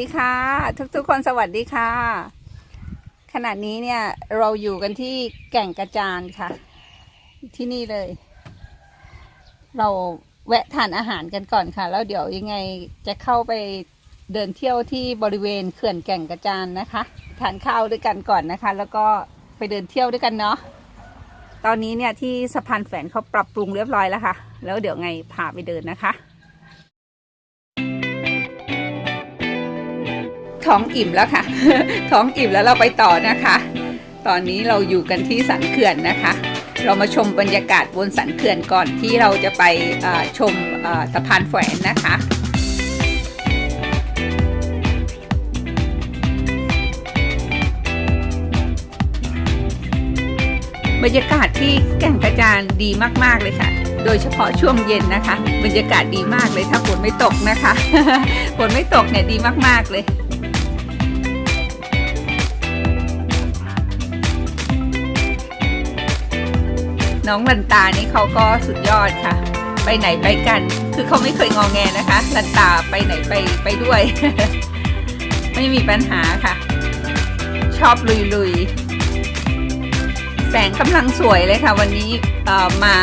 ดีค่ะ ทุกๆคนสวัสดีค่ะ ขณะนี้เนี่ยเราอยู่กันที่แก่งกระจานค่ะ ที่นี่เลย เราแวะทานอาหารกันก่อนค่ะ แล้วเดี๋ยวยังไงจะเข้าไปเดินเที่ยวที่บริเวณเขื่อนแก่งกระจานนะคะ ทานข้าวด้วยกันก่อนนะคะ แล้วก็ไปเดินเที่ยวด้วยกันเนาะตอนนี้เนี่ยที่สะพานแฝนเขาปรับปรุงเรียบร้อยแล้วค่ะ แล้วเดี๋ยวไงพาไปเดินนะคะ ท้องอิ่มแล้วค่ะ ท้องอิ่มแล้วเราไปต่อนะคะ ตอนนี้เราอยู่กันที่สันเขื่อนนะคะ เรามาชมบรรยากาศบนสันเขื่อนก่อนที่เราจะไปชมสะพานแขวนนะคะบรรยากาศที่แก่งกระจานดีมาก ๆ เลยค่ะ โดยเฉพาะช่วงเย็นนะคะ บรรยากาศดีมากเลยถ้าฝนไม่ตกนะคะ ฝนไม่ตกเนี่ยดีมาก ๆ เลย น้องลันตานี่เขาก็สุดยอดค่ะ ไปไหนไปกัน คือเขาไม่เคยงองแงนะคะลันตาไปไหนไปไปด้วย ไม่มีปัญหาค่ะ ชอบลุยลุยๆ แสงกำลังสวยเลยค่ะ วันนี้มา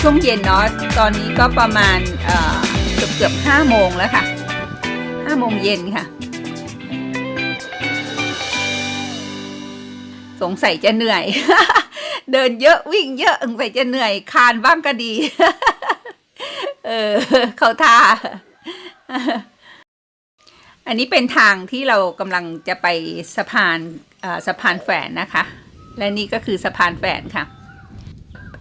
ช่วงเย็นเนาะตอนนี้ก็ประมาณเกือบเกือบห้าโมงแล้วค่ะห้าโมงเย็นค่ะ สงสัยจะเหนื่อย เดินเยอะวิ่งเยอะสงสัยจะเหนื่อยคานบ้างก็ดี เออ เขาท่า อันนี้เป็นทางที่เรากำลังจะไปสะพานสะพานแฝนนะคะ และนี่ก็คือสะพานแฝนค่ะ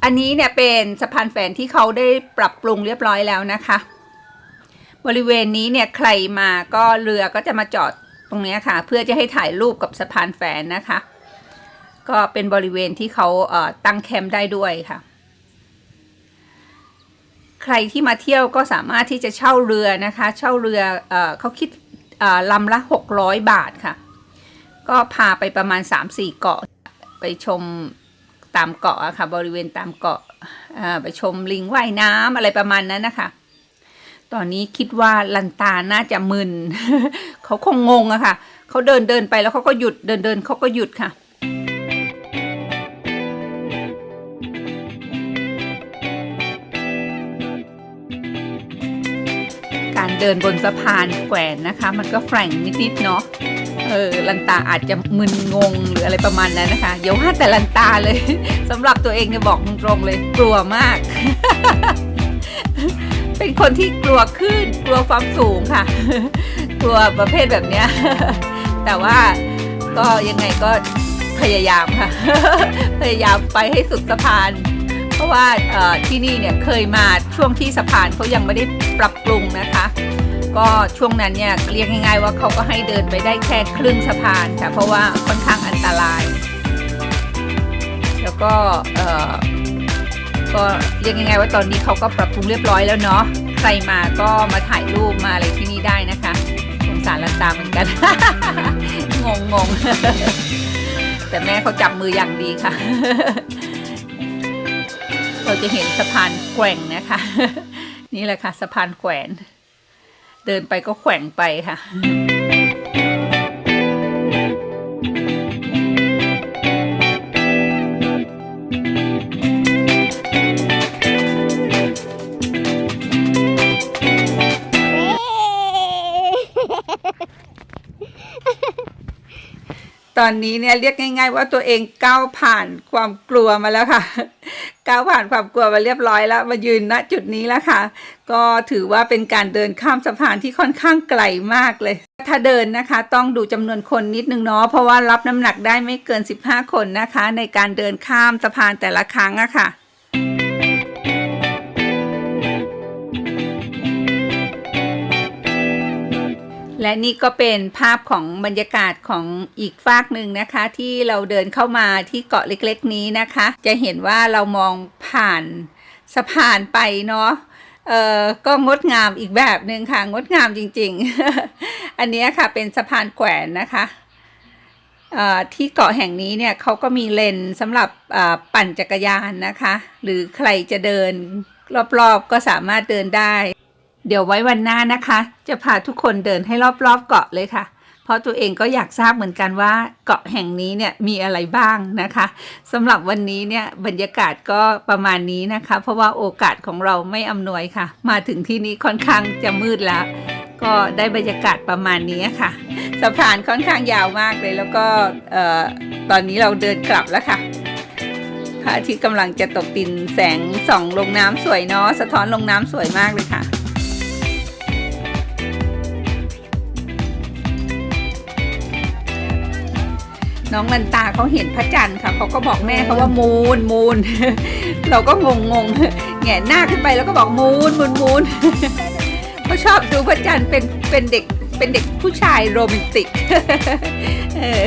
อันนี้เนี่ยเป็นสะพานแฝนที่เขาได้ปรับปรุงเรียบร้อยแล้วนะคะ บริเวณนี้เนี่ยใครมาก็เรือก็จะมาจอดตรงนี้ค่ะ เพื่อจะให้ถ่ายรูปกับสะพานแฝนนะคะ ก็เป็นบริเวณที่เขาเตั้งแคมป์ได้ด้วยค่ะ ใครที่มาเที่ยวก็สามารถที่จะเช่าเรือนะคะ เช่าเรือเอเขาคิดลำละ 600 บาทค่ะ ก็พาไปประมาณ 3-4 เกาะ ไปชมตามเกาะะค่ะ บริเวณตามเกาะไปชมลิงว่ายน้ำอะไรประมาณนั้นนะคะตอนนี้คิดว่าลันตาน่าจะมึน เขาคงงงอะค่ะ เขาเดินเดินไปแล้วเขาก็หยุดเดินเดินเขาก็หยุดค่ะ เดินบนสะพานแขวนนะคะ มันก็แฝงนิดๆเนาะเออลันตาอาจจะมึนงงหรืออะไรประมาณนั้นนะคะอย่าว่าแต่ลันตาเลยสำหรับตัวเองเนี่ยบอกตรงๆเลย กลัวมาก เป็นคนที่กลัวขึ้นกลัวความสูงค่ะ กลัวประเภทแบบเนี้ยแต่ว่าก็ยังไงก็พยายามค่ะ พยายามไปให้สุดสะพาน เพราะว่าที่นี่เนี่ยเคยมาช่วงที่สะพานเขายังไม่ได้ ปรับปรุงนะคะ ก็ช่วงนั้นเนี่ยเรียกง่ายๆว่าเขาก็ให้เดินไปได้แค่ครึ่งสะพานค่ะเพราะว่าค่อนข้างอันตราย แล้วก็เอ่อก็เรียกง่ายๆว่าตอนนี้เขาก็ปรับปรุงเรียบร้อยแล้วเนาะใครมาก็มาถ่ายรูปมาอะไรที่นี่ได้นะคะสงสารลันตาเหมือนกัน งงงงแต่แม่เขาจับมืออย่างดีค่ะ เราจะเห็นสะพานแกว่งนะคะ นี่แหละค่ะ สะพานแขวน เดินไปก็แขว่งไปค่ะตอนนี้เนี่ยเรียกง่าย ๆ ว่าตัวเองก้าวผ่านความกลัวมาแล้วค่ะ ก้าวผ่านความกลัวมาเรียบร้อยแล้วมายืนณจุดนี้แล้วค่ะ ก็ถือว่าเป็นการเดินข้ามสะพานที่ค่อนข้างไกลมากเลย ถ้าเดินนะคะ ต้องดูจำนวนคนนิดนึงเนาะเพราะว่ารับน้ำหนักได้ไม่เกิน 15 คนนะคะ ในการเดินข้ามสะพานแต่ละครั้งอะค่ะ และนี่ก็เป็นภาพของบรรยากาศของอีกฟากหนึ่งนะคะ ที่เราเดินเข้ามาที่เกาะเล็กๆ นี้นะคะ จะเห็นว่าเรามองผ่านสะพานไปเนาะเออก็งดงามอีกแบบหนึ่งค่ะ งดงามจริง ๆ อันนี้ค่ะเป็นสะพานแขวนนะคะที่เกาะแห่งนี้เนี่ยเขาก็มีเลนสำหรับปั่นจักรยานนะคะ หรือใครจะเดินรอบๆก็สามารถเดินได้ เดี๋ยวไว้วันหน้านะคะ จะพาทุกคนเดินให้รอบๆเกาะเลยค่ะ เพราะตัวเองก็อยากทราบเหมือนกันว่าเกาะแห่งนี้เนี่ยมีอะไรบ้างนะคะสำหรับวันนี้เนี่ยบรรยากาศก็ประมาณนี้นะคะ เพราะว่าโอกาสของเราไม่อำนวยค่ะ มาถึงที่นี้ค่อนข้างจะมืดแล้ว ก็ได้บรรยากาศประมาณนี้ค่ะสะพานค่อนข้างยาวมากเลย แล้วก็ตอนนี้เราเดินกลับแล้วค่ะพระอาทิตย์กำลังจะตกดินแสงส่องลงน้ำสวยเนาะสะท้อนลงน้ำสวยมากเลยค่ะ น้องลันตาเขาเห็นพระจันทร์ค่ะเขาก็บอกแม่เขาว่ามูนมูนเราก็งงงงๆแหงนหน้าขึ้นไปแล้วก็บอกมูนมูนมูนเขาชอบดูพระจันทร์เป็นเป็นเด็กเป็นเด็กผู้ชายโรแมนติกเออ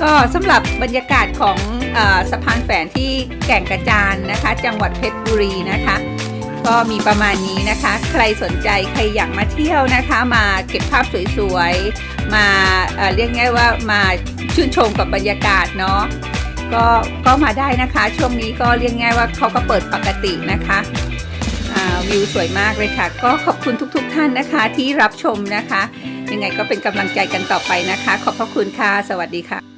ก็สำหรับบรรยากาศของเออสะพานแฝนที่แก่งกระจานนะคะ จังหวัดเพชรบุรีนะคะ ก็มีประมาณนี้นะคะ ใครสนใจใครอยากมาเที่ยวนะคะ มาเก็บภาพสวยๆ มาเอ่อเรียกง่ายว่ามาชื่นชมกับบรรยากาศเนาะก็ก็มาได้นะคะ ช่วงนี้ก็เรียกง่ายว่าเขาก็เปิดปกตินะคะวิวสวยมากเลยค่ะ ก็ขอบคุณทุกๆท่านนะคะที่รับชมนะคะ ยังไงก็เป็นกำลังใจกันต่อไปนะคะ ขอบพระคุณค่ะ สวัสดีค่ะ